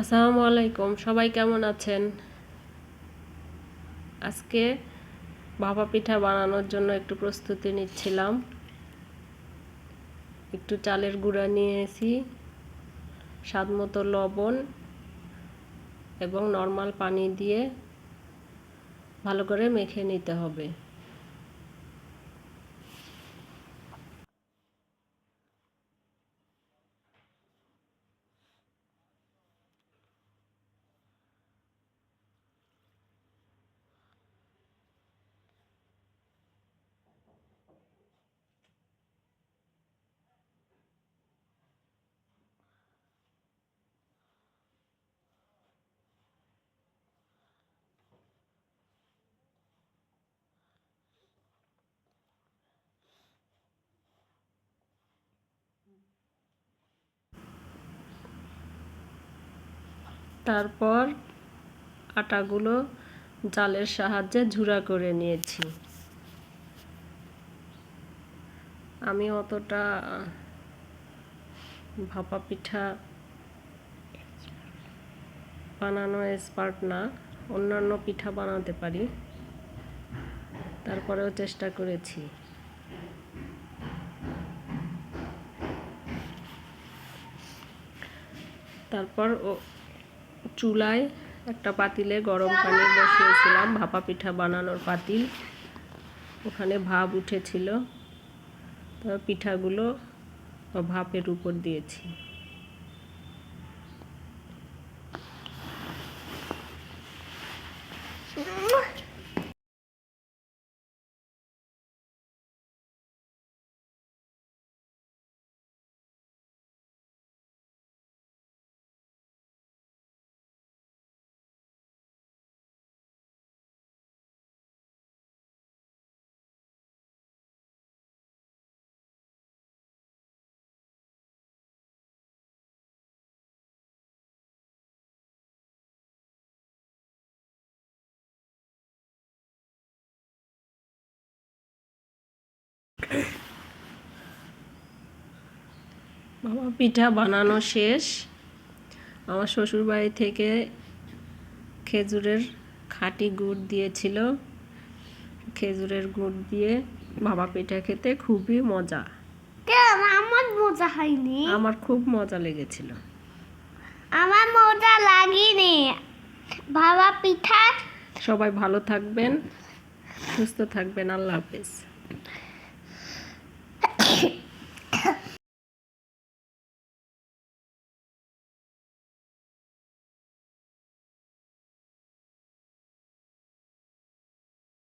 আসসালামু আলাইকুম, সবাই কেমন আছেন? আজকে ভাপা পিঠা বানানোর জন্য একটু প্রস্তুতি নিচ্ছিলাম। একটু চালের গুঁড়া নিয়েছি স্বাদ মতো লবণ এবং নর্মাল পানি দিয়ে ভালো করে মেখে নিতে হবে। তারপর আটাগুলো জালের সাহায্যে ঝুরা করে নিয়েছি। আমি অতটা ভাপা পিঠা বানানো এক্সপার্ট না, অন্যান্য পিঠা বানাতে পারি। তারপরেও চেষ্টা করেছি। তারপর চুলায় একটা পাতিলে গরম পানি বসিয়েছিলাম, ভাপা পিঠা বানানোর পাতিল। ওখানে ভাপ উঠেছিল পিঠাগুলো ভাপের উপর দিয়েছি। বাবা পিঠা বানানো শেষ। আমার শ্বশুর বাড়ি থেকে খেজুরের খাঁটি গুড় দিয়েছিল। খেজুরের গুড় দিয়ে বাবা পিঠা খেতে খুবই মজা। আমার মজা হয়নি। আমার খুব মজা লেগেছিল। আমার মজা লাগেনি। বাবা পিঠা সবাই ভালো থাকবেন সুস্থ থাকবেন। আল্লাহ হাফেজ।